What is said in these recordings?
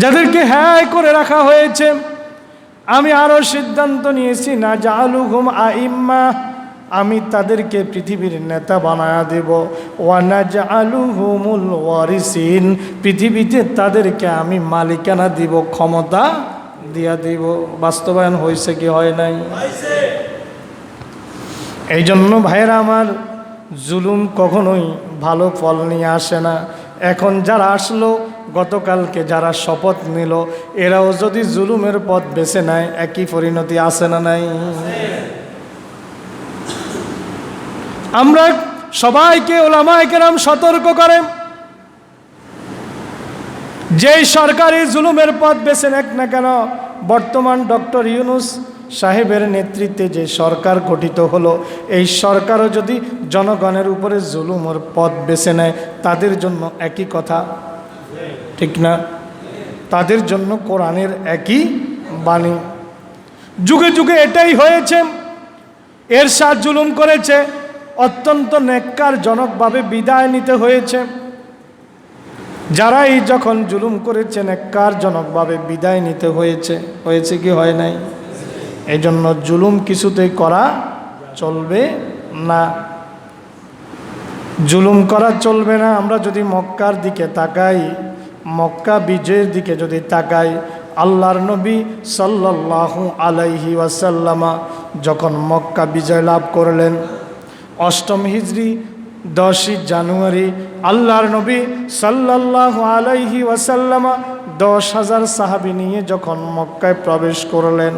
যাদেরকে হ্যায় করে রাখা হয়েছে আমি আরও সিদ্ধান্ত নিয়েছি না জালু ঘুম আইম্মা আমি তাদেরকে পৃথিবীর নেতা বানায়া দেব। ওয়ানা জালু হুমুল ওয়ারিসিন পৃথিবীতে তাদেরকে আমি মালিকানা দিব ক্ষমতা দিয়া দিব। বাস্তবায়ন হয়েছে কি হয় নাই? এই জন্য ভাইয়েরা আমার জুলুম কখনোই ভালো ফল নিয়ে আসে না। এখন যারা আসলো গতকালকে যারা শপথ নিল, এরাও যদি জুলুমের পথ বেছে নেয়, একই পরিণতি আসে না নাই? আমরা সবাইকে ওলামায় কেরাম সতর্ক করে যেই সরকারি জুলুমের পথ বেছে নেক না কেন, বর্তমান ডক্টর ইউনুস সাহেবের নেতৃত্বে যে সরকার গঠিত হলো, এই সরকারও যদি জনগণের উপরে জুলুমের পথ বেছে নেয়, তাদের জন্য একই কথা। ঠিক না? তাদের জন্য কোরআনের একই বাণী। যুগে যুগে এটাই হয়েছে। এর সাথ জুলুম করেছে। অত্যন্ত নেককার জনকভাবে বিদায় নিতে হয়েছে। যারাই যখন জুলুম করেছেন কার জনকভাবে বিদায় নিতে হয়েছে। হয়েছে কি, হয় নাই? এই জন্য জুলুম কিছুতেই করা চলবে না। জুলুম করা চলবে না। আমরা যদি মক্কার দিকে তাকাই মক্কা বিজয়ের দিকে যদি তাকাই, আল্লাহর নবী সাল্লাল্লাহু আলাইহি ওয়াসাল্লামা যখন মক্কা বিজয় লাভ করলেন, অষ্টম হিজড়ি দশই জানুয়ারি, আল্লাহর নবী সাল্লাল্লাহু আলাইহি ওয়াসাল্লামা দশ হাজার সাহাবি নিয়ে যখন মক্কায় প্রবেশ করলেন,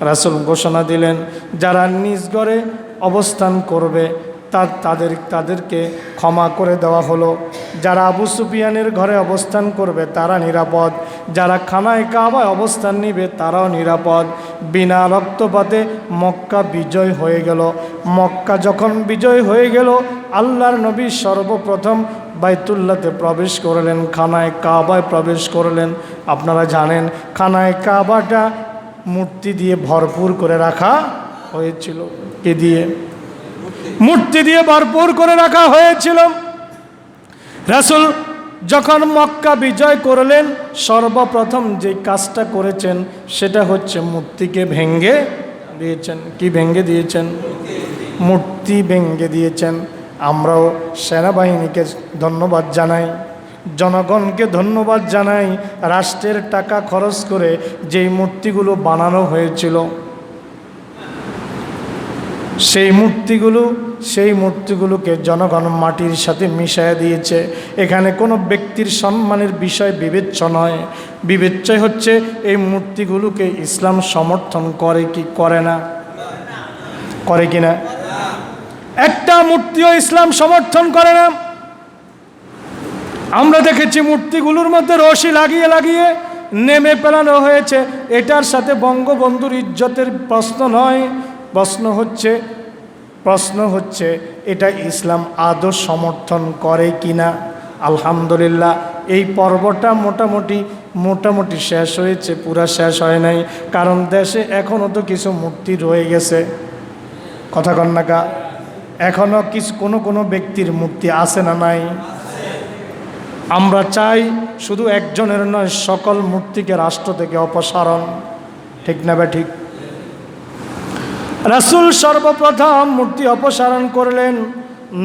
রাসুল ঘোষণা দিলেন, যারা নিজ ঘরে অবস্থান করবে তাদের, তাদেরকে ক্ষমা করে দেওয়া হলো। যারা আবু সুফিয়ানের ঘরে অবস্থান করবে, তারা নিরাপদ। যারা খানায় কাবায় অবস্থান নিবে, তারাও নিরাপদ। বিনা রক্তপাতে মক্কা বিজয় হয়ে গেল। মক্কা যখন বিজয় হয়ে গেল, আল্লাহর নবী সর্বপ্রথম বাইতুল্লাতে প্রবেশ করলেন, খানায় কাবায় প্রবেশ করলেন। আপনারা জানেন, খানায় কাবাটা মূর্তি দিয়ে ভরপুর করে রাখা হয়েছিল, কে দিয়ে? মূর্তি দিয়ে ভরপুর করে রাখা হয়েছিল। রাসুল যখন মক্কা বিজয় করলেন, সর্বপ্রথম যে কাজটা করেছেন, সেটা হচ্ছে মূর্তিকে ভেঙ্গে দিয়েছেন। কি ভেঙ্গে দিয়েছেন? মূর্তি ভেঙ্গে দিয়েছেন। আমরাও সেনাবাহিনীকে ধন্যবাদ জানাই, জনগণকে ধন্যবাদ জানাই, রাষ্ট্রের টাকা খরচ করে যেই মূর্তিগুলো বানানো হয়েছিল। সেই মূর্তিগুলো, সেই মূর্তিগুলোকে জনগণ মাটির সাথে মিশাইয়া দিয়েছে। এখানে কোনো ব্যক্তির সম্মানের বিষয় বিবেচ্য নয়। বিবেচ্য হচ্ছে এই মূর্তিগুলোকে ইসলাম সমর্থন করে কি করে না? করে কি না? একটা মূর্তিও ইসলাম সমর্থন করে না। আমরা দেখেছি মূর্তিগুলোর মধ্যে রশি লাগিয়ে লাগিয়ে নেমে পেলানো হয়েছে। এটার সাথে বঙ্গবন্ধুর ইজ্জতের প্রশ্ন নয়। প্রশ্ন হচ্ছে প্রশ্ন হচ্ছে, এটা ইসলাম আদৌ সমর্থন করে কিনা? আলহামদুলিল্লাহ, এই পর্বটা মোটামুটি মোটামুটি শেষ হয়েছে, পুরা শেষ হয় নাই, কারণ দেশে এখনও তো কিছু মূর্তি রয়ে গেছে। কথা কন্যাকা এখনও কিছু, কোনো কোনো ব্যক্তির মূর্তি আছে না নাই? আমরা চাই শুধু একজনের নয়, সকল মূর্তিকে রাষ্ট্র থেকে অপসারণ। ঠিক না বা ঠিক? রাসুল সর্বপ্রথম মূর্তি অপসারণ করলেন,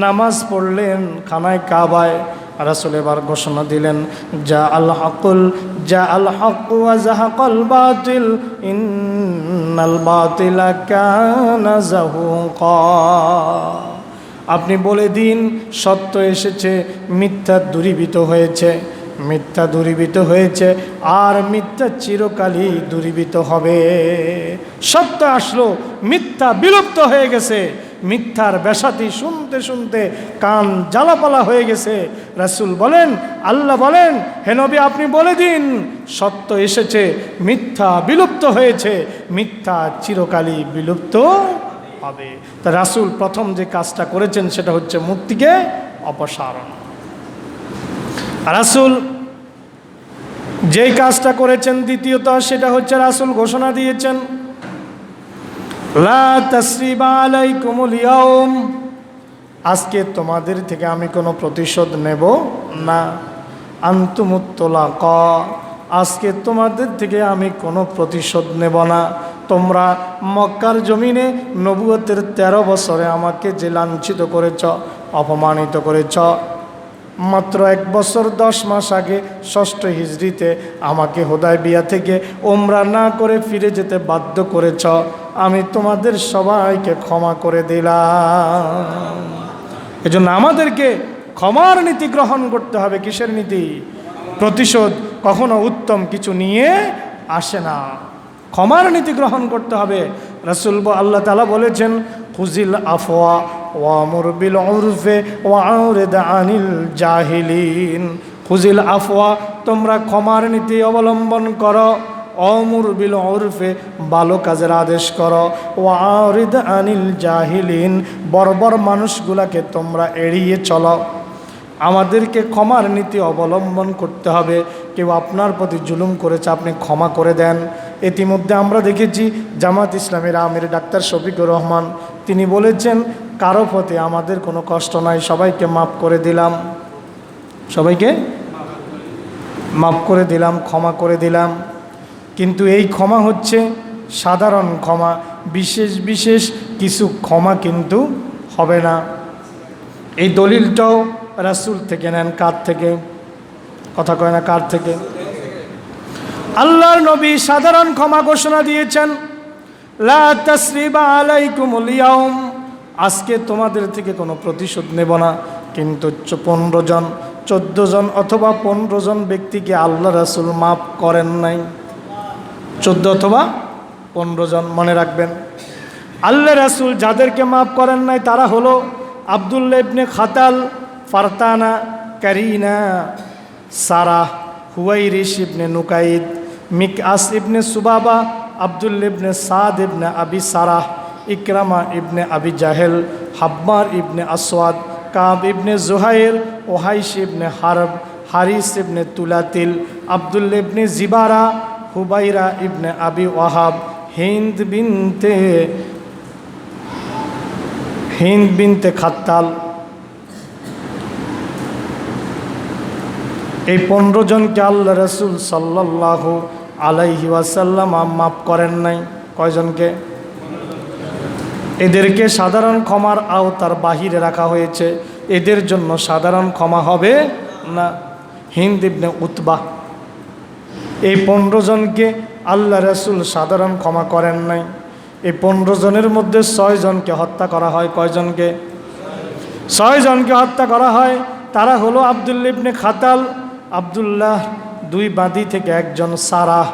নামাজ পড়লেন খানায় কাবায়। রাসুল এবার ঘোষণা দিলেন, যা আল হকুল, যা আল হকু জাহাকল বাতিল, ইন্নাল বাতিলা আপনি বলে দিন, সত্য এসেছে, মিথ্যা দূরীভূত হয়েছে। মিথ্যা দূরীভূত হয়েছে, আর মিথ্যা চিরকালই দূরীভূত হবে। সত্য আসলো, মিথ্যা বিলুপ্ত হয়ে গেছে। মিথ্যার বেসাতি শুনতে শুনতে কান জ্বালাপালা হয়ে গেছে। রাসুল বলেন, আল্লাহ বলেন হেনবি আপনি বলে দিন, সত্য এসেছে, মিথ্যা বিলুপ্ত হয়েছে, মিথ্যা চিরকালই বিলুপ্ত হবে। তা রাসুল প্রথম যে কাজটা করেছেন, সেটা হচ্ছে মূর্তিকে অপসারণ। রাসুল যেই কাজটা করেছেন দ্বিতীয়ত সেটা হচ্ছে রাসুল ঘোষণা দিয়েছেন, লা আজকে তোমাদের থেকে আমি কোনো প্রতিশোধ নেব না। আন্তমুত্তলা ক আজকে তোমাদের থেকে আমি কোনো প্রতিশোধ নেব না। তোমরা মক্কার জমিনে নবুয়তের ১৩ বছরে আমাকে যে লাঞ্ছিত করেছ, অপমানিত করেছ মাত্র এক বছর, দশ মাস আগে ষষ্ঠ হিজড়িতে আমাকে হোদায় বিয়া থেকে ওমরা না করে ফিরে যেতে বাধ্য করেছ। আমি তোমাদের সবাইকে ক্ষমা করে দিলাম। এজন্য আমাদেরকে ক্ষমার নীতি গ্রহণ করতে হবে। কিসের নীতি? প্রতিশোধ কখনো উত্তম কিছু নিয়ে আসে না। ক্ষমার নীতি গ্রহণ করতে হবে। রসুল আল্লাহ তালা বলেছেন ফুজিল আফওয়া বিল উরফে ওয়াউরিদ আনিল জাহিলিন। ফুজিল আফওয়া, তোমরা ক্ষমার নীতি অবলম্বন করো। অমুর বিল উরফে ভালো কাজের আদেশ করো। ওয়ারিদ আনিল জাহিলিন, বর্বর মানুষগুলাকে তোমরা এড়িয়ে চলো। আমাদেরকে ক্ষমার নীতি অবলম্বন করতে হবে। কেউ আপনার প্রতি জুলুম করেছে, আপনি ক্ষমা করে দেন। ইতিমধ্যে আমরা দেখেছি জামাত ইসলামের আমির ডাক্তার শফিকুর রহমান। তিনি বলেছেন কারও প্রতি আমাদের কোনো কষ্ট নাই, সবাইকে মাফ করে দিলাম। সবাইকে? মাফ করে দিলাম, ক্ষমা করে দিলাম। কিন্তু এই ক্ষমা হচ্ছে সাধারণ ক্ষমা, বিশেষ বিশেষ কিছু ক্ষমা কিন্তু হবে না। এই দলিলটাও রাসুল থেকে নেন, কার থেকে? কথা কয় না, কার থেকে? আল্লাহর নবী সাধারণ ক্ষমা ঘোষণা দিয়েছেন, লা তাসরিবা আলাইকুমুল ইয়াউম। আজকে তোমাদের থেকে কোনো প্রতিশোধ নেব না। কিন্তু পনেরো জন, চোদ্দ জন অথবা পনেরো জন ব্যক্তিকে আল্লাহ রাসুল মাফ করেন নাই। চোদ্দ অথবা পনেরো জন মনে রাখবেন। আল্লাহ রাসুল যাদেরকে মাফ করেন নাই, তারা হলো Abdullah Ibn Khatal, Fartana Qarina Sara Huwairis Ibn Nuqaid Miqyas Ibn Subaba Abdul Ibn Saad Ibn Abi Sarah. Ikrima ইবনে আবি জাহেল, হাব্বার ইবনে আসওয়াদ, কাব ইবনে জুহাইর ওহাইশ ইবনে হারব, হারিস ইবনে তুলাতিল, আবদুল ইবনে জিবারা, হুবাইরা ইবনে আবি ওয়াহাব, হিন্দ বিনতে হিন্দ বিনতে খাত্তাল। এই পনেরো জনকে আল্লাহ রসুল সাল্লাহ আলাইহি ওয়াসাল্লাম মাফ করেন নাই। কয়জনকে? এদেরকে সাধারণ ক্ষমার আওতার বাহিরে রাখা হয়েছে। এদের জন্য সাধারণ ক্ষমা হবে না। হিন্দ ইবনে উতবা, এই পনেরো জনকে আল্লাহ রসুল সাধারণ ক্ষমা করেন নাই। এই পনেরো জনের মধ্যে ছয় জনকে হত্যা করা হয়। কয়জনকে ছয় জনকে হত্যা করা হয়। তারা হলো আবদুল্লিবনে খাতাল, আবদুল্লাহ দুই বাদি থেকে একজন সারাহ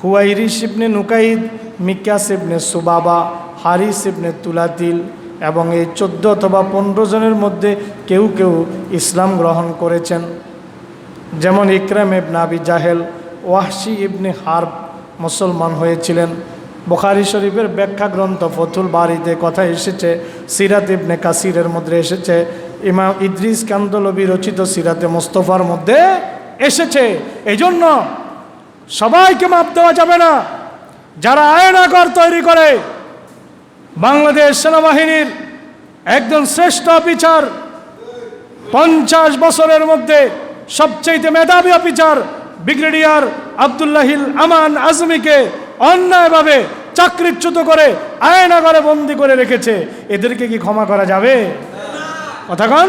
হুয়াইরিস ইবনে নুকাইদ, মিকাস ইবনে সুবাবা। হারিস ইবনে তুলাতিল এবং এই চোদ্দ অথবা পনেরো জনের মধ্যে কেউ কেউ ইসলাম গ্রহণ করেছেন। যেমন ইকরাম ইবনে আবি জাহেল, ওয়াহশি ইবনে হার্ব মুসলমান হয়েছিলেন। বুখারি শরীফের ব্যাখ্যা গ্রন্থ ফতুল বাড়িতে কথা এসেছে, সিরাত ইবনে কাসিরের মধ্যে এসেছে। ইমাম ইদ্রিস কান্দলবি রচিত সিরাতে মোস্তফার মধ্যে এসেছে। এই জন্য সবাইকে মাপ দেওয়া যাবে না। যারা আয়নাগর তৈরি করে বাংলাদেশ সেনাবাহিনীর একজন শ্রেষ্ঠ অফিসার, পঞ্চাশ বছরের মধ্যে সবচেয়ে মেধাবী অফিসার, ব্রিগেডিয়ার আবদুল্লাহিল আমান আজমিকে অন্যায়ভাবে চাকরিচ্যুত করে আয়নাগরে বন্দি করে রেখেছে। এদেরকে কি ক্ষমা করা যাবে? কথাক্ষণ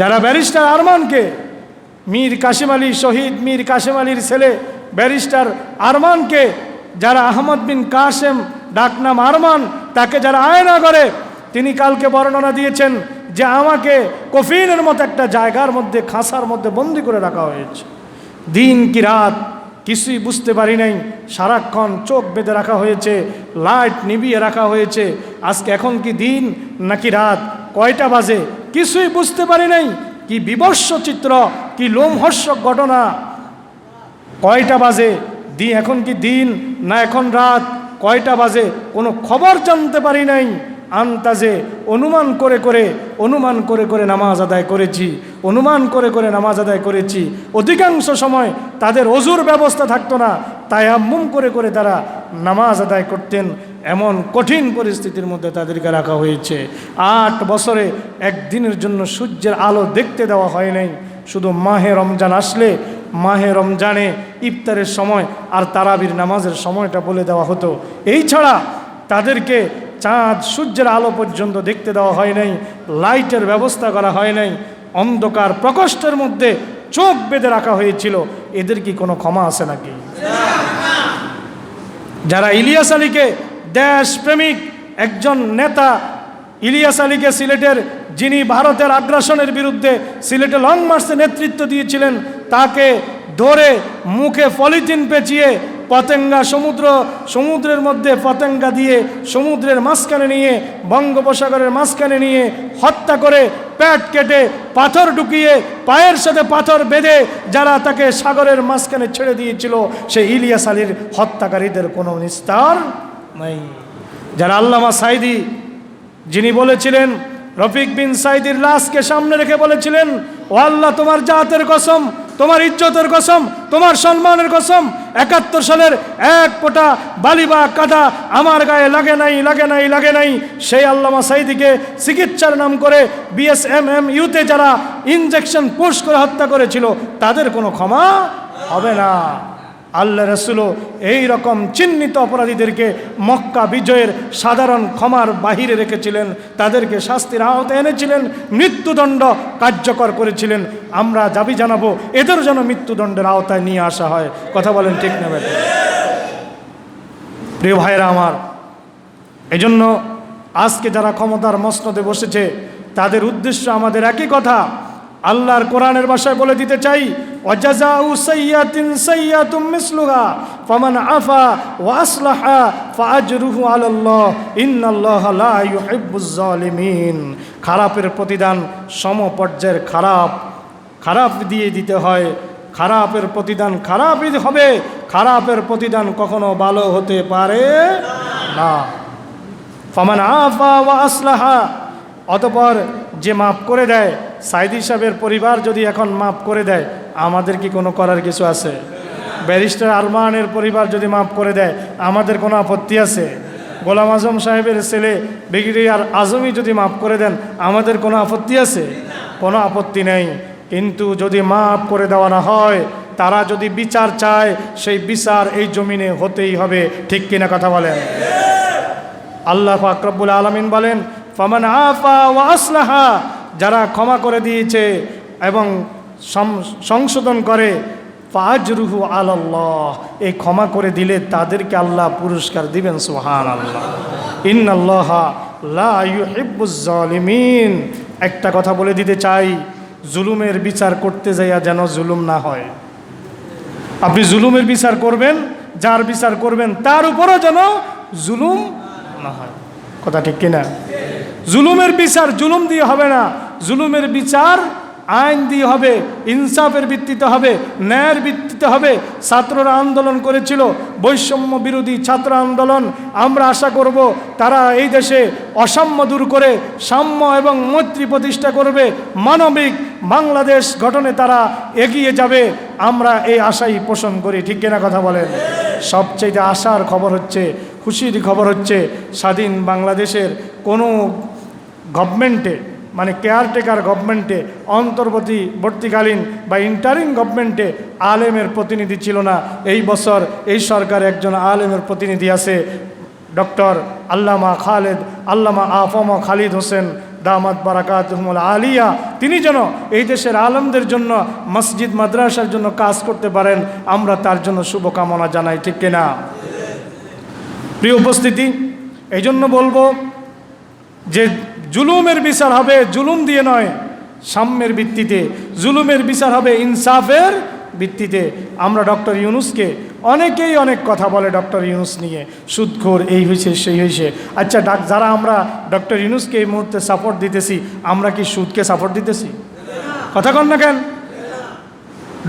যারা ব্যারিস্টার আরমানকে, মীর কাশিম আলী শহীদ, মীর কাশিম আলীর ছেলে ব্যারিস্টার আরমানকে, যারা আহমদ বিন কাসেম ডাকনাম আরমান, তাকে যারা আয়না করে, তিনি কালকে বর্ণনা দিয়েছেন যে আমাকে কফিনের মতো একটা জায়গার মধ্যে খাঁসার মধ্যে বন্দি করে রাখা হয়েছে। দিন কি রাত কিছুই বুঝতে পারি নাই, সারাক্ষণ চোখ বেঁধে রাখা হয়েছে, লাইট নিবিয়ে রাখা হয়েছে, আজকে এখন কি দিন নাকি রাত, কয়টা বাজে, কিছুই বুঝতে পারি নাই, কি বিবর্ষ চিত্র, কি লোমহর্ষক ঘটনা। কয়টা বাজে, দি এখন কি দিন, না এখন রাত কয়টা বাজে কোনো খবর জানতে পারি নাই। আন্তাজে অনুমান করে করে, অনুমান করে করে নামাজ আদায় করেছি, অনুমান করে করে নামাজ আদায় করেছি। অধিকাংশ সময় তাদের অজুর ব্যবস্থা থাকতো না তাই আম্মুম করে করে তারা নামাজ আদায় করতেন। এমন কঠিন পরিস্থিতির মধ্যে তাদেরকে রাখা হয়েছে। আট বছরে একদিনের জন্য সূর্যের আলো দেখতে দেওয়া হয় নাই। শুধু মাহে রমজান আসলে মাহে রমজানে ইফতারের সময় আর তারাবির নামাজের সময়টা বলে দেওয়া হতো। এই ছাড়া তাদেরকে চাঁদ সূর্যের আলো পর্যন্ত দেখতে দেওয়া হয় নাই, লাইটের ব্যবস্থা করা হয় নাই, অন্ধকার প্রকোষ্ঠের মধ্যে চোখ বেঁধে রাখা হয়েছিল। এদের কি কোনো ক্ষমা আছে নাকি? যারা ইলিয়াস আলীকে দেশপ্রেমিক একজন নেতা, ইলিয়াস আলীকে সিলেটের যিনি ভারতের আগ্রাসনের বিরুদ্ধে সিলেটে লং মার্চে নেতৃত্ব দিয়েছিলেন তাকে ধরে মুখে পলিথিন পেঁচিয়ে পতেঙ্গা সমুদ্র, সমুদ্রের মধ্যে পতেঙ্গা দিয়ে সমুদ্রের মাঝখানে নিয়ে, বঙ্গোপসাগরের মাঝখানে নিয়ে হত্যা করে প্যাট কেটে পাথর ঢুকিয়ে পায়ের সাথে পাথর বেঁধে যারা তাকে সাগরের মাঝখানে ছেড়ে দিয়েছিল, সেই ইলিয়াস আলীর হত্যাকারীদের কোনো নিস্তার নাই। যারা আল্লামা সাইদি, যিনি বলেছিলেন, রফিক বিন সাইদির লাশকে সামনে রেখে বলেছিলেন, ও আল্লাহ তোমার জাতের কসম তোমার ইজ্জতের কসম, তোমার সম্মানের কসম, একাত্তর সালের এক পোটা বালি বা কাদা আমার গায়ে লাগে নাই লাগে নাই লাগে নাই। সেই আল্লামা সাইদিকে চিকিৎসার নাম করে বিএসএমএম ইউতে যারা ইনজেকশন পোস্ট করে হত্যা করেছিল, তাদের কোনো ক্ষমা হবে না। আল্লাহ রসুলও এই রকম চিহ্নিত অপরাধীদেরকে মক্কা বিজয়ের সাধারণ ক্ষমার বাহিরে রেখেছিলেন, তাদেরকে শাস্তির আওতায় এনেছিলেন, মৃত্যুদণ্ড কার্যকর করেছিলেন। আমরা দাবি জানাব এদের যেন মৃত্যুদণ্ডের আওতায় নিয়ে আসা হয়। কথা বলেন ঠিক নেবে প্রিয় ভাইরা আমার, এজন্য আজকে যারা ক্ষমতার মসনদে বসেছে, তাদের উদ্দেশ্য আমাদের একই কথা। আল্লাহর কোরআনের ভাষায় বলে দিতে চাই ওয়াজাজাউ সাইয়াতিন সাইয়াতুম মিসলুহা ফামান আফা ওয়া আসলাহা ফাআজরুহু আলাল্লাহ ইন্নাল্লাহা লা ইউহিব্বুজ জালিমিন খারাপের প্রতিদান সমপর্যায়ের খারাপ। খারাপ দিয়ে দিতে হয়। খারাপের প্রতিদান খারাপই হবে। খারাপের প্রতিদান কখনো ভালো হতে পারে না। ফমান আফা ওয়া আসলাহা। অতপর যে মাফ করে দেয় সাইদি সাহেবের পরিবার যদি এখন মাফ করে দেয় আমাদের কি কোনো করার কিছু আছে? ব্যারিস্টার আরমানের পরিবার যদি মাফ করে দেয়, আমাদের কোনো আপত্তি আছে? গোলাম আজম সাহেবের ছেলে ব্রিগেডিয়ার আজমই যদি মাফ করে দেন, আমাদের কোনো আপত্তি আছে? কোনো আপত্তি নেই। কিন্তু যদি মাফ করে দেওয়া না হয়, তারা যদি বিচার চায়, সেই বিচার এই জমিনে হতেই হবে। ঠিক কিনা কথা বলেন? আল্লাহ ফাকরবুল আলমিন বলেন, ফমান আফা ওয়া আসলাহা যারা ক্ষমা করে দিয়েছে এবং সংশোধন করে, ফাজরুহু আল্লাহ এই ক্ষমা করে দিলে তাদেরকে আল্লাহ পুরস্কার দিবেন সুহান আল্লাহ ইন্নাল্লাহ লা ইউহিব্বুজ জালিমিন। একটা কথা বলে দিতে চাই, জুলুমের বিচার করতে যাইয়া যেন জুলুম না হয়। আপনি জুলুমের বিচার করবেন, যার বিচার করবেন, তার উপরও যেন জুলুম না হয়। কথা ঠিক কিনা? জুলুমের বিচার জুলুম দিয়ে হবে না। জুলুমের বিচার আইন দিয়ে হবে, ইনসাফের ভিত্তিতে হবে, ন্যায়ের ভিত্তিতে হবে। ছাত্ররা আন্দোলন করেছিল, বৈষম্য বিরোধী ছাত্র আন্দোলন। আমরা আশা করব তারা এই দেশে অসাম্য দূর করে সাম্য এবং মৈত্রী প্রতিষ্ঠা করবে। মানবিক বাংলাদেশ গঠনে তারা এগিয়ে যাবে। আমরা এই আশাই পোষণ করি। ঠিক কিনা কথা বলেন? সবচেয়ে আশার খবর হচ্ছে, খুশির খবর হচ্ছে, স্বাধীন বাংলাদেশের কোনো গভর্নমেন্টে মানে কেয়ারটেকার গভর্নমেন্টে অন্তর্বর্তীকালীন বা ইন্টারিং গভর্নমেন্টে আলেমের প্রতিনিধি ছিল না। এই বছর এই সরকার একজন আলেমের প্রতিনিধি আছে, ডক্টর আল্লামা খালেদ, আল্লামা আফমা খালিদ হোসেন দামাত বারাকাতহমুল আলিয়া। তিনি যেন এই দেশের আলমদের জন্য মসজিদ, মাদ্রাসার জন্য কাজ করতে পারেন, আমরা তার জন্য শুভকামনা জানাই, ঠিক কিনা? প্রিয় উপস্থিতি এই জন্য বলব যে জুলুমের বিচার হবে, জুলুম দিয়ে নয়, সাম্যের ভিত্তিতে। জুলুমের বিচার হবে, ইনসাফের ভিত্তিতে। আমরা ডক্টর ইউনুসকে অনেকেই অনেক কথা বলে ডক্টর ইউনুস নিয়ে। সুদখোর, এই হয়েছে, সেই হয়েছে। আচ্ছা ডাক, যারা আমরা ডক্টর ইউনুসকে এই মুহূর্তে সাপোর্ট দিতেছি, আমরা কি সুদকে সাপোর্ট দিতেছি? কথা কন না কেন?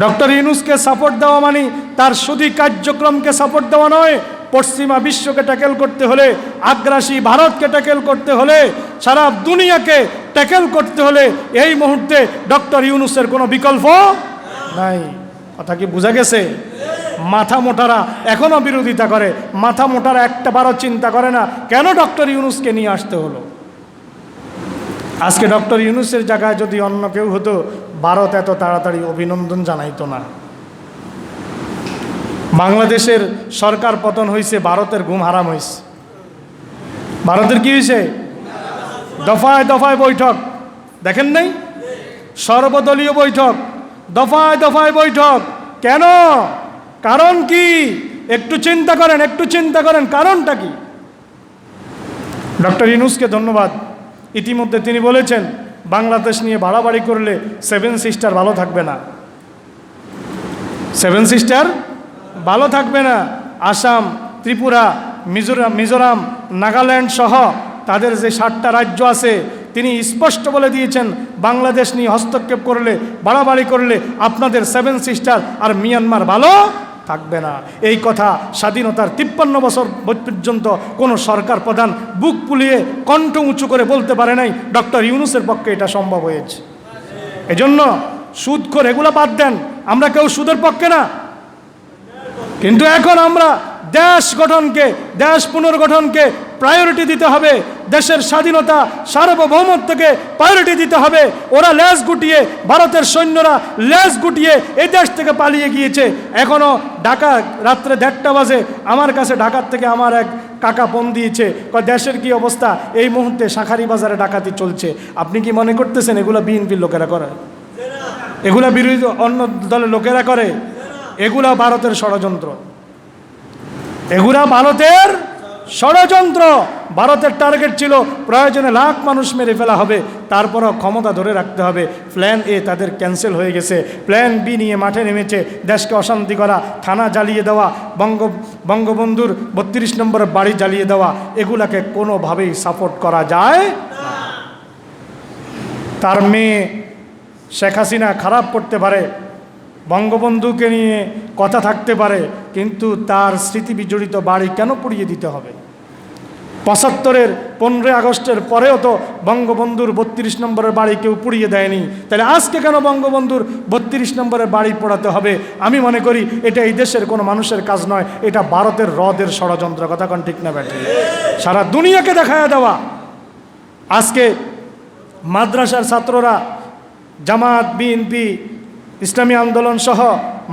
ডক্টর ইউনুসকে সাপোর্ট দেওয়া মানে তার সুদী কার্যক্রমকে সাপোর্ট দেওয়া নয় পশ্চিমা বিশ্বকে ট্যাকেল করতে হলে, আগ্রাসী ভারতকে ট্যাকেল করতে হলে, সারা দুনিয়াকে ট্যাকেল করতে হলে এই মুহূর্তে ডক্টর ইউনুসের কোনো বিকল্প নাই। কথা কি বোঝা গেছে? মাথা মোটারা এখনও বিরোধিতা করে, মাথা মোটারা একটা বারও চিন্তা করে না, কেন ডক্টর ইউনুসকে নিয়ে আসতে হলো? আজকে ডক্টর ইউনুসের জায়গায় যদি অন্য কেউ হতো, ভারত এত তাড়াতাড়ি অভিনন্দন জানাইতো না। বাংলাদেশের সরকার পতন হয়েছে ভারতের ঘুম হারাম হয়েছে ভারতের কি হয়েছে দফায় দফায় বৈঠক। দেখেন নাই? সর্বদলীয় বৈঠক। দফায় দফায় বৈঠক। কেন? কারণ কি? একটু চিন্তা করেন, একটু চিন্তা করেন, কারণটা কি? ডক্টর ইনুসকে ধন্যবাদ। ইতিমধ্যে তিনি বলেছেন, বাংলাদেশ নিয়ে বাড়াবাড়ি করলে সেভেন সিস্টার ভালো থাকবে না। সেভেন সিস্টার ভালো থাকবে না। আসাম, ত্রিপুরা মিজোরাম মিজোরাম, নাগাল্যান্ড সহ তাদের যে ষাটটা রাজ্য আছে, তিনি স্পষ্ট বলে দিয়েছেন, বাংলাদেশ নিয়ে হস্তক্ষেপ করলে, বাড়াবাড়ি করলে আপনাদের সেভেন সিস্টার আর মিয়ানমার ভালো থাকবে না। এই কথা স্বাধীনতার তিপ্পান্ন বছর পর্যন্ত কোনো সরকার প্রধান বুক পুলিয়ে কণ্ঠ উঁচু করে বলতে পারে নাই, ডক্টর ইউনুসের পক্ষে এটা সম্ভব হয়েছে। এজন্য সুদ করে এগুলো বাদ দেন। আমরা কেউ সুদের পক্ষে না। কিন্তু এখন আমরা দেশ গঠনকে, দেশ পুনর্গঠনকে প্রায়োরিটি দিতে হবে। দেশের স্বাধীনতা, সার্বভৌমত্বকে প্রায়োরিটি দিতে হবে। ওরা লেজ গুটিয়ে, ভারতের সৈন্যরা লেজ গুটিয়ে এই দেশ থেকে পালিয়ে গিয়েছে। এখনও ঢাকা, রাত্রে দেড়টা বাজে। আমার কাছে ঢাকার থেকে আমার এক কাকা ফোন দিয়েছে। দেশের কি অবস্থা? এই মুহূর্তে শাখারি বাজারে ডাকাতি চলছে। আপনি কি মনে করতেছেন এগুলো বিএনপির লোকেরা করে? এগুলো বিরোধী অন্য দলের লোকেরা করে? এগুলা ভারতের ষড়যন্ত্র। এগুলা ভারতের ষড়যন্ত্র। ভারতের টার্গেট ছিল প্রয়োজনে লাখ মানুষ মেরে ফেলা হবে, তারপরও ক্ষমতা ধরে রাখতে হবে। প্ল্যান এ তাদের ক্যান্সেল হয়ে গেছে। প্ল্যান বি নিয়ে মাঠে নেমেছে, দেশকে অশান্তি করা, থানা জ্বালিয়ে দেওয়া, বঙ্গ, বঙ্গবন্ধুর বত্রিশ নম্বরের বাড়ি জ্বালিয়ে দেওয়া, এগুলাকে কোনোভাবেই সাপোর্ট করা যায় তার মেয়ে শেখ হাসিনা খারাপ করতে পারে বঙ্গবন্ধুকে নিয়ে কথা থাকতে পারে, কিন্তু তার স্মৃতি বিজড়িত বাড়ি কেন পুড়িয়ে দিতে হবে? পঁচাত্তরের পনেরোই আগস্টের পরেও তো বঙ্গবন্ধুর বত্রিশ নম্বরের বাড়ি কেউ পুড়িয়ে দেয়নি। তাহলে আজকে কেন বঙ্গবন্ধুর বত্রিশ নম্বরের বাড়ি পোড়াতে হবে? আমি মনে করি এটা এই দেশের কোনো মানুষের কাজ নয়, এটা ভারতের হ্রদের ষড়যন্ত্র। কথা কোন ঠিক না ব্যাটে সারা দুনিয়াকে দেখায় দেওয়া। আজকে মাদ্রাসার ছাত্ররা, জামাত, বিএনপি ইসলামী আন্দোলন সহ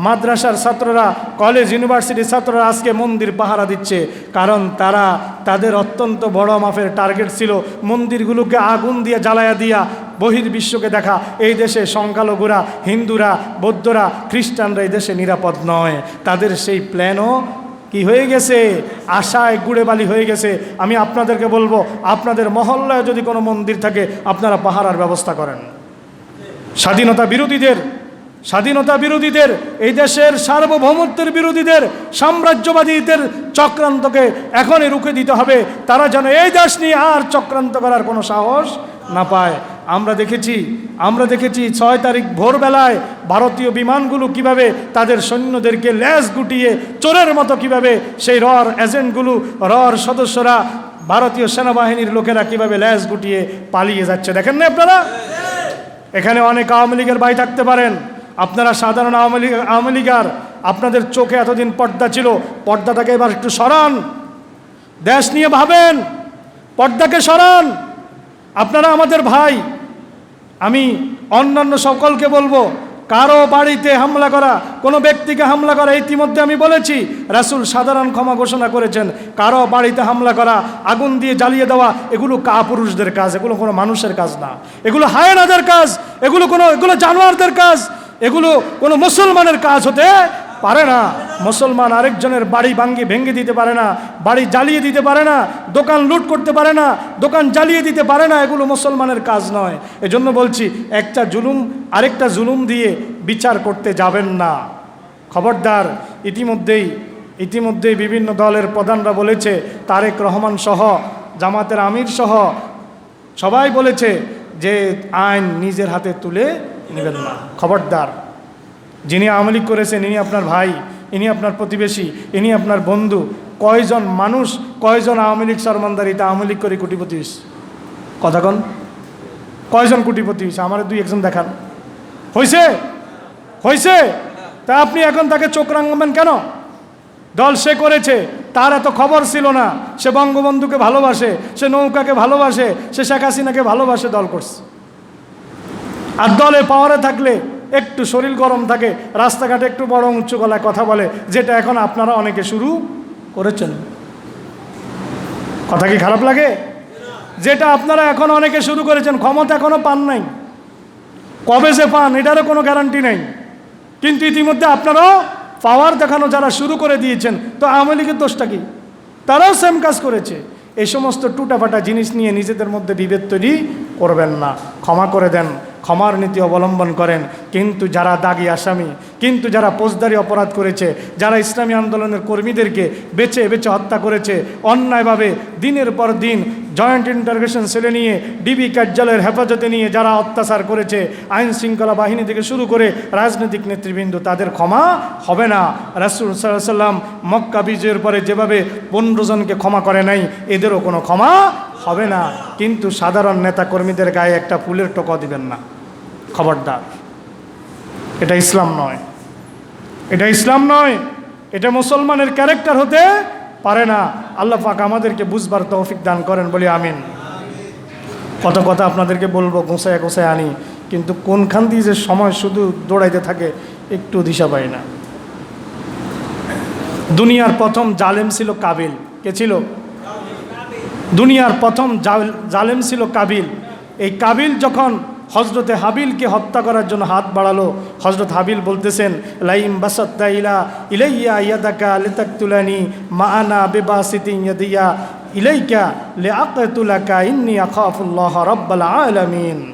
মাদ্রাসার ছাত্ররা কলেজ ইউনিভার্সিটির ছাত্ররা আজকে মন্দির পাহারা দিচ্ছে। কারণ তারা তাদের অত্যন্ত বড় মাপের টার্গেট ছিল মন্দিরগুলোকে আগুন দিয়ে জ্বালায়া দিয়া বহির্বিশ্বকে দেখা। এই দেশে সংখ্যালঘুরা, হিন্দুরা, বৌদ্ধরা, খ্রিস্টানরা এই দেশে নিরাপদ নয়। তাদের সেই প্ল্যানও কি হয়ে গেছে? আশায় গুড়ে বালি হয়ে গেছে। আমি আপনাদেরকে বলব, আপনাদের মহল্লায় যদি কোনো মন্দির থাকে, আপনারা পাহারার ব্যবস্থা করেন। স্বাধীনতা বিরোধীদের স্বাধীনতা বিরোধীদের, এই দেশের সার্বভৌমত্বের বিরোধীদের, সাম্রাজ্যবাদীদের চক্রান্তকে এখনই রুখে দিতে হবে। তারা যেন এই দেশ নিয়ে আর চক্রান্ত করার কোনো সাহস না পায়। আমরা দেখেছি আমরা দেখেছি ছয় তারিখ ভোরবেলায় ভারতীয় বিমানগুলো কীভাবে তাদের সৈন্যদেরকে ল্যাস গুটিয়ে, চোরের মতো কীভাবে সেই রর এজেন্টগুলো, রর সদস্যরা ভারতীয় সেনাবাহিনীর লোকেরা কীভাবে ল্যাস গুটিয়ে পালিয়ে যাচ্ছে। দেখেন না আপনারা? এখানে অনেক আওয়ামী লীগের ভাই থাকতে পারেন। আপনারা সাধারণ আওয়ামী লীগ আওয়ামী লীগার আপনাদের চোখে এতদিন পর্দা ছিল, পর্দাটাকে এবার একটু সরান। দেশ নিয়ে ভাবেন, পর্দাকে সরান। আপনারা আমাদের ভাই, আমি অন্যান্য সকলকে বলব, কারও বাড়িতে হামলা করা, কোনো ব্যক্তিকে হামলা করা, ইতিমধ্যে আমি বলেছি, রাসূল সাধারণ ক্ষমা ঘোষণা করেছেন, কারও বাড়িতে হামলা করা, আগুন দিয়ে জ্বালিয়ে দেওয়া, এগুলো কাপুরুষদের কাজ, এগুলো কোনো মানুষের কাজ না। এগুলো হায়নাদের কাজ, এগুলো কোনো এগুলো জানোয়ারদের কাজ। এগুলো কোনো মুসলমানের কাজ হতে পারে না। মুসলমান আরেকজনের বাড়ি ভাঙ্গি ভেঙে দিতে পারে না, বাড়ি জ্বালিয়ে দিতে পারে না, দোকান লুট করতে পারে না, দোকান জ্বালিয়ে দিতে পারে না, এগুলো মুসলমানের কাজ নয়। এজন্য বলছি, একটা জুলুম, আরেকটা জুলুম দিয়ে বিচার করতে যাবেন না। খবরদার, ইতিমধ্যেই ইতিমধ্যেই বিভিন্ন দলের প্রধানরা বলেছে, তারেক রহমান সহ, জামাতের আমির সহ, সবাই বলেছে যে আইন নিজের হাতে তুলে নেবেন না। খবরদার। যিনি আওয়ামী করেছেন, ইনি আপনার ভাই, ইনি আপনার প্রতিবেশী, ইনি আপনার বন্ধু, কয়জন মানুষ, কয়জন আওয়ামী লীগ সরমানদারিতে আওয়ামী লীগ করে কোটিপতি? কথা কন। কয়জন কোটিপতি হয়েছে আমার দুই একজন দেখান। হয়েছে হয়েছে তা আপনি এখন তাকে চোখ রাঙাবেন কেন? দল সে করেছে, তার এত খবর ছিল না। সে বঙ্গবন্ধুকে ভালোবাসে, সে নৌকাকে ভালোবাসে, সে শেখ হাসিনাকে ভালোবাসে দল করছে। আর দলে পাওয়ারে থাকলে একটু শরীর গরম থাকে, রাস্তাঘাটে একটু বড় উঁচু গলায় কথা বলে, যেটা এখন আপনারা অনেকে শুরু করেছেন। কথা কি খারাপ লাগে? যেটা আপনারা এখন অনেকে শুরু করেছেন, ক্ষমতা এখনও পান নাই। কবে যে পান, এটারও কোনো গ্যারান্টি নেই। কিন্তু ইতিমধ্যে আপনারাও পাওয়ার দেখানো যারা শুরু করে দিয়েছেন, তো আওয়ামী লীগের দোষটা কি? তারাও সেম কাজ করেছে। এই সমস্ত টুটাফাটা জিনিস নিয়ে নিজেদের মধ্যে বিভেদ তৈরি করবেন না। ক্ষমা করে দেন। ক্ষমার নীতি অবলম্বন করেন। কিন্তু যারা দাগি আসামি, কিন্তু যারা পোজদারি অপরাধ করেছে, যারা ইসলামী আন্দোলনের কর্মীদেরকে বেছে বেছে হত্যা করেছে, অন্যায়ভাবে দিনের পর দিন জয়েন্ট ইন্টারভেশন সেলে নিয়ে ডিবি কার্যালয়ের হেফাজতে নিয়ে যারা অত্যাচার করেছে আইন শৃঙ্খলা বাহিনী থেকে শুরু করে রাজনৈতিক নেতৃবৃন্দ, তাদের ক্ষমা হবে না। রাসুল সাল্লাম মক্কা বিজয়ের পরে যেভাবে পনেরো জনকে ক্ষমা করে নাই, এদেরও কোনো ক্ষমা হবে না, কিন্তু সাধারণ নেতা কর্মীদের গায়ে একটা ফুলের টোকা দিবেন না। খবরদার। এটা ইসলাম নয়। এটা ইসলাম নয়। এটা মুসলমানের ক্যারেক্টার হতে পারে না। আল্লাহ পাক আমাদেরকে বুঝবার তৌফিক দান করেন বলি আমিন। কত কথা আপনাদেরকে বলব গোসায় গোসায় আনি, কিন্তু কোনখান দিয়ে যে সময় শুধু দৌড়াইতে থাকে, একটু দিশা পাই না। দুনিয়ার প্রথম জালেম ছিল কাবিল। কে ছিল? দুনিয়ার প্রথম জাল- জালেম ছিল কাবিল। এই কাবিল যখন হজরতে হাবিলকে হত্যা করার জন্য হাত বাড়ালো হজরত হাবিল বলতেছেন, লাইম বাসাত্তা ইলা ইলাইয়া ইয়াদাকা লিতাকতুলানি মা আনা ইয়াদিয়া, ইলাইকা লে আকাতুলাকা ইন্নি আখাফুল্লাহ রব্বাল আলামিন।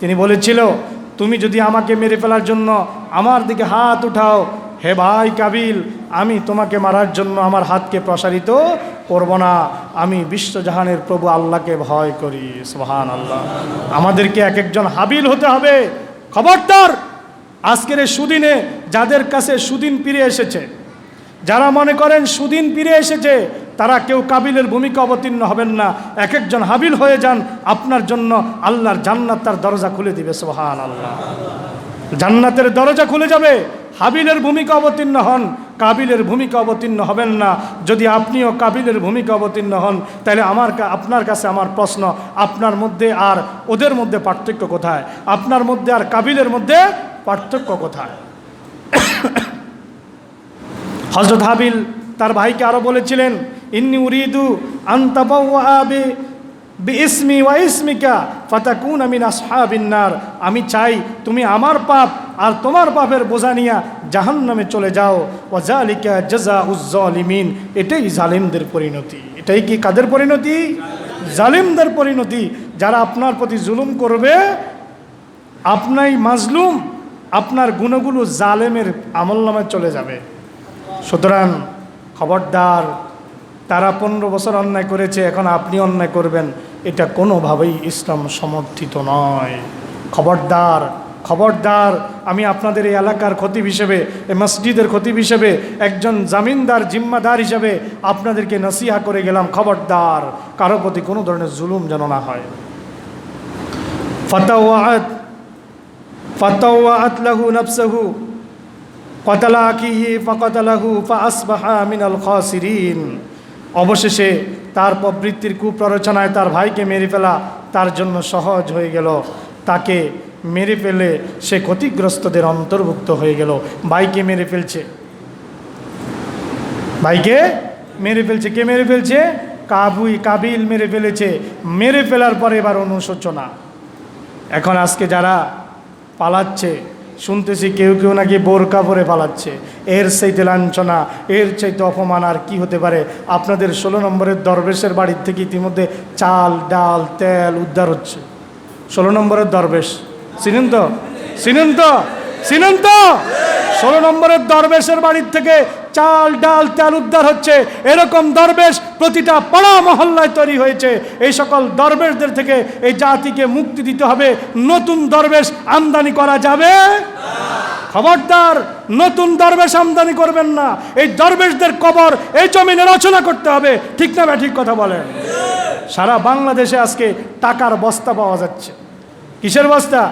তিনি বলেছিল, তুমি যদি আমাকে মেরে ফেলার জন্য আমার দিকে হাত উঠাও হে ভাই কাবিল, আমি তোমাকে মারার জন্য আমার হাতকে প্রসারিত করব না। আমি বিশ্বজাহানের প্রভু আল্লাহকে ভয় করি। সোহান আল্লাহ আমাদেরকে এক একজন হাবিল হতে হবে। খবরদার, আজকের এই সুদিনে যাদের কাছে সুদিন ফিরে এসেছে, যারা মনে করেন সুদিন ফিরে এসেছে, তারা কেউ কাবিলের ভূমিকা অবতীর্ণ হবেন না। এক একজন হাবিল হয়ে যান, আপনার জন্য আল্লাহর জান্নাত তার দরজা খুলে দিবে। সোহান আল্লাহ জান্নাতের দরজা খুলে যাবে। হাবিলের ভূমিকা অবতীর্ণ হন, কাবিলের ভূমিকা অবতীর্ণ হবেন না। যদি আপনিও কাবিলের ভূমিকা অবতীর্ণ হন, তাহলে আমার আপনার কাছে আমার প্রশ্ন, আপনার মধ্যে আর ওদের মধ্যে পার্থক্য কোথায়? আপনার মধ্যে আর কাবিলের মধ্যে পার্থক্য কোথায়? হজরত হাবিল তার ভাইকে আরও বলেছিলেন, ইন্নি উরিদু আন্তাবে ইসমি ওয়া ইসমিকা ফাতাকুন আমিন আসহাবিন্নার আমি চাই তুমি আমার পাপ আর তোমার পাপের বোঝা নিয়া জাহান্নামে চলে যাও। ওয়া জালিকা জাজা উজ্জলিমিন এটাই জালিমদের পরিণতি। এটাই কি কাদের পরিণতি? জালিমদের পরিণতি। যারা আপনার প্রতি জুলুম করবে, আপনাই মাজলুম, আপনার গুণগুলো জালেমের আমল নামে চলে যাবে। সুতরাং খবরদার তারা পনেরো বছর অন্যায় করেছে, এখন আপনি অন্যায় করবেন। এটা কোনোভাবেই ইসলাম সমর্থিত নয়। খবরদার খবরদার, আমি আপনাদের এই এলাকার খতিব হিসেবে, এই মসজিদের খতিব হিসেবে, একজন জামিনদার, জিম্মাদার হিসেবে আপনাদেরকে নসিহা করে গেলাম, খবরদার। কারও প্রতি কোনো ধরনের জুলুম যেন না হয়। ফতাওয়াত ফতাওয়াত লাহু নফসাহু, কতালাকিহি ফকতালাহু ফা আসবাহা মিনাল খাসিরিন। অবশেষে তার প্রবৃত্তির কুপ্ররোচনায় তার ভাইকে মেরে ফেলা তার জন্য সহজ হয়ে গেল। তাকে মেরে ফেলে সে ক্ষতিগ্রস্তদের অন্তর্ভুক্ত হয়ে গেল। ভাইকে মেরে ফেলছে। ভাইকে মেরে ফেলছে। কে মেরে ফেলছে? কাবুই, কাবিল মেরে ফেলেছে। মেরে ফেলার পরে এবার অনুশোচনা। এখন আজকে যারা পালাচ্ছে শুনতেছি কেউ কেউ নাকি বোরকা পরে পালাচ্ছে। এর চাইতে লাঞ্ছনা, এর চাইতে অপমান আর কি হতে পারে? আপনাদের ষোলো নম্বরের দরবেশের বাড়ির থেকে ইতিমধ্যে চাল, ডাল, তেল উদ্ধার হচ্ছে। ষোলো নম্বরের দরবেশ। চিনেন তো? চিনেন তো? চিনেন তো? ষোলো নম্বরের দরবেশের বাড়ির থেকে চাল, ডাল, তেল উদ্ধার হচ্ছে। এরকম দরবেশ প্রতিটা পাড়া মহল্লায় তৈরি হয়েছে। এই সকল দরবেশদের থেকে এই জাতিকে মুক্তি দিতে হবে। নতুন দরবেশ আমদানি করা যাবে খবরদার, নতুন দরবেশ আমদানি করবেন না। এই দরবেশদের কবর এই জমিনে রচনা করতে হবে। ঠিক না ঠিক কথা বলেন? সারা বাংলাদেশে আজকে টাকার বস্তা পাওয়া যাচ্ছে। কিসের বস্তা?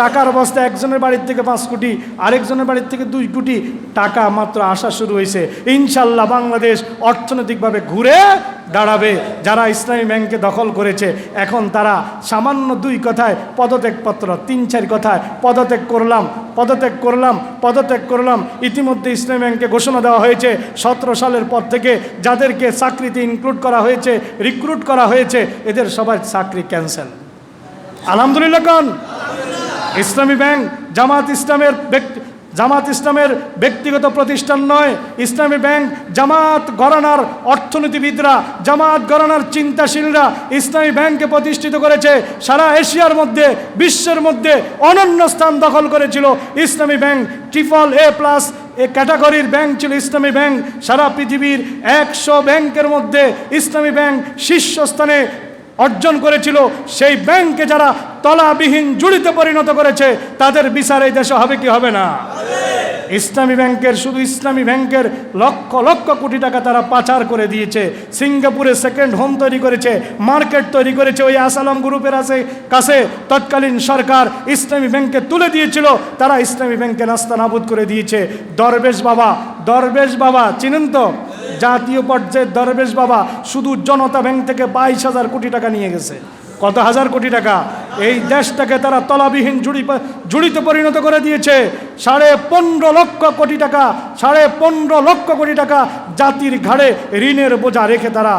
টাকার অবস্থা, একজনের বাড়ির থেকে পাঁচ কোটি, আরেকজনের বাড়ির থেকে দুই কোটি, টাকা মাত্র আসা শুরু হয়েছে। ইনশাল্লাহ বাংলাদেশ অর্থনৈতিকভাবে ঘুরে দাঁড়াবে। যারা ইসলামী ব্যাংকে দখল করেছে, এখন তারা সামান্য দুই কথায় পদত্যাগপত্র, তিন চার কথায় পদত্যাগ করলাম পদত্যাগ করলাম পদত্যাগ করলাম। ইতিমধ্যে ইসলামী ব্যাংকে ঘোষণা দেওয়া হয়েছে, সতেরো সালের পর থেকে যাদেরকে চাকরিতে ইনক্লুড করা হয়েছে রিক্রুট করা হয়েছে, এদের সবার চাকরি ক্যান্সেল আলহামদুলিল্লাহ কন? ইসলামী ব্যাংক জামাত ইসলামের ব্যক্তি, জামাত ইসলামের ব্যক্তিগত প্রতিষ্ঠান নয়। ইসলামী ব্যাংক জামাত গরানার অর্থনীতিবিদরা, জামাত গরানার চিন্তাশীলরা ইসলামী ব্যাংককে প্রতিষ্ঠিত করেছে। সারা এশিয়ার মধ্যে, বিশ্বের মধ্যে অনন্য স্থান দখল করেছিল Islami bank. Triple A plus A ক্যাটাগরির ব্যাংক ছিল ইসলামী ব্যাংক। সারা পৃথিবীর একশো ব্যাংকের মধ্যে ইসলামী ব্যাংক শীর্ষস্থানে অর্জন করেছিল। সেই ব্যাংকে যারা তলাবিহীন জুড়িতে পরিণত করেছে, তাদের বিচার এই দেশে হবে কি হবে না? ইসলামী ব্যাংকের, শুধু ইসলামী ব্যাংকের লক্ষ লক্ষ কোটি টাকা তারা পাচার করে দিয়েছে। সিঙ্গাপুরে সেকেন্ড হোম তৈরি করেছে মার্কেট তৈরি করেছে, ওই আসালাম গ্রুপের আছে, কাছে তৎকালীন সরকার ইসলামী ব্যাংকে তুলে দিয়েছিল, তারা ইসলামী ব্যাংকে নাস্তা নাবুদ করে দিয়েছে। দরবেশ বাবা দরবেশ বাবা, চিনেন তো? জাতীয় পর্যায়ের দরবেশ বাবা, শুধু জনতা ব্যাংক থেকে বাইশ হাজার কোটি টাকা নিয়ে গেছে। কত হাজার কোটি টাকা? এই দেশটাকে তারা তলাবিহীন জুড়ি জুড়িতে পরিণত করে দিয়েছে। সাড়ে পনেরো লক্ষ কোটি টাকা, সাড়ে পনেরো লক্ষ কোটি টাকা জাতির ঘাড়ে ঋণের বোঝা রেখে তারা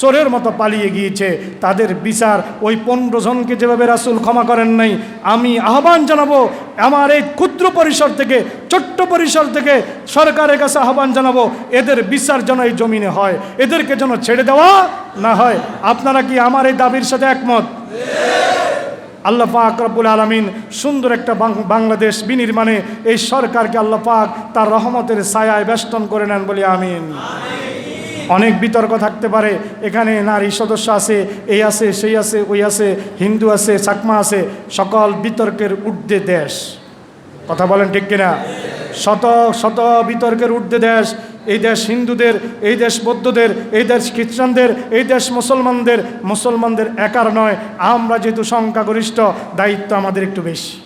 চোরের মতো পালিয়ে গিয়েছে। তাদের বিচার ওই পনেরো জনকে যেভাবে রাসুল ক্ষমা করেন নাই, আমি আহ্বান জানাব, আমার এই ক্ষুদ্র পরিসর থেকে, ছোট্ট পরিসর থেকে সরকারের কাছে আহ্বান জানাব, এদের বিচার যেন এই জমিনে হয়, এদেরকে যেন ছেড়ে দেওয়া না হয়। আপনারা কি আমার এই দাবির সাথে একমত? আল্লাহ পাক রব্বুল আলমিন সুন্দর একটা বাংলাদেশ বিনির্মাণে এই সরকারকে আল্লাহ পাক তার রহমতের ছায়ায় বেষ্টন করে নেন বলি আমিন। অনেক বিতর্ক থাকতে পারে। এখানে নারী সদস্য আছে, এই আছে, সেই আছে, ওই আছে, হিন্দু আছে, চাকমা আছে, সকল বিতর্কের ঊর্ধ্বে দেশ। কথা বলেন ঠিক কিনা? শত শত বিতর্কের ঊর্ধ্বে দেশ। এই দেশ হিন্দুদের, এই দেশ বৌদ্ধদের, এই দেশ খ্রিস্টানদের, এই দেশ মুসলমানদের। মুসলমানদের একার নয়, আমরা যেহেতু সংখ্যাগরিষ্ঠ, দায়িত্ব আমাদের একটু বেশি।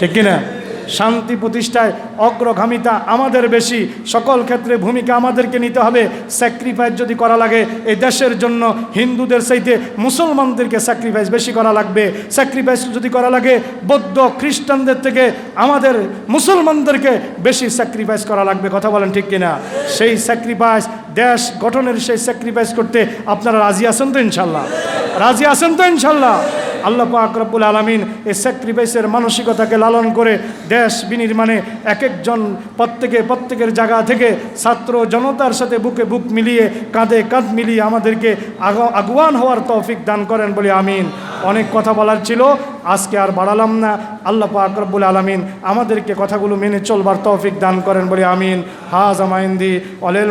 ঠিক কিনা? শান্তি প্রতিষ্ঠায় অগ্রগামিতা আমাদের বেশি। সকল ক্ষেত্রে ভূমিকা আমাদেরকে নিতে হবে। স্যাক্রিফাইস যদি করা লাগে, এই দেশের জন্য হিন্দুদের চাইতে মুসলমানদেরকে স্যাক্রিফাইস বেশি করা লাগবে। স্যাক্রিফাইস যদি করা লাগে, বৌদ্ধ খ্রিস্টানদের থেকে আমাদের মুসলমানদেরকে বেশি স্যাক্রিফাইস করা লাগবে। কথা বলেন ঠিক কিনা? সেই স্যাক্রিফাইস দেশ গঠনের সেই স্যাক্রিফাইস করতে আপনারা রাজি আছেন তো ইনশাল্লাহ রাজি আছেন তো ইনশাল্লাহ আল্লাহ পাক রব্বুল আলমিন এই স্যাক্রিফাইসের মানসিকতাকে লালন করে দেশ বিনির্মাণে এক একজন প্রত্যেকে প্রত্যেকের জায়গা থেকে ছাত্র জনতার সাথে বুকে বুক মিলিয়ে কাঁধে কাঁধ মিলিয়ে আমাদেরকে আগা- আগুয়ান হওয়ার তৌফিক দান করেন বলে আমিন। অনেক কথা বলার ছিল, আজকে আর বাড়ালাম না। আল্লাহ পাক রব্বুল আলমিন আমাদেরকে কথাগুলো মেনে চলবার তৌফিক দান করেন বলে আমিন। হাজ আমাইন্দি অলেল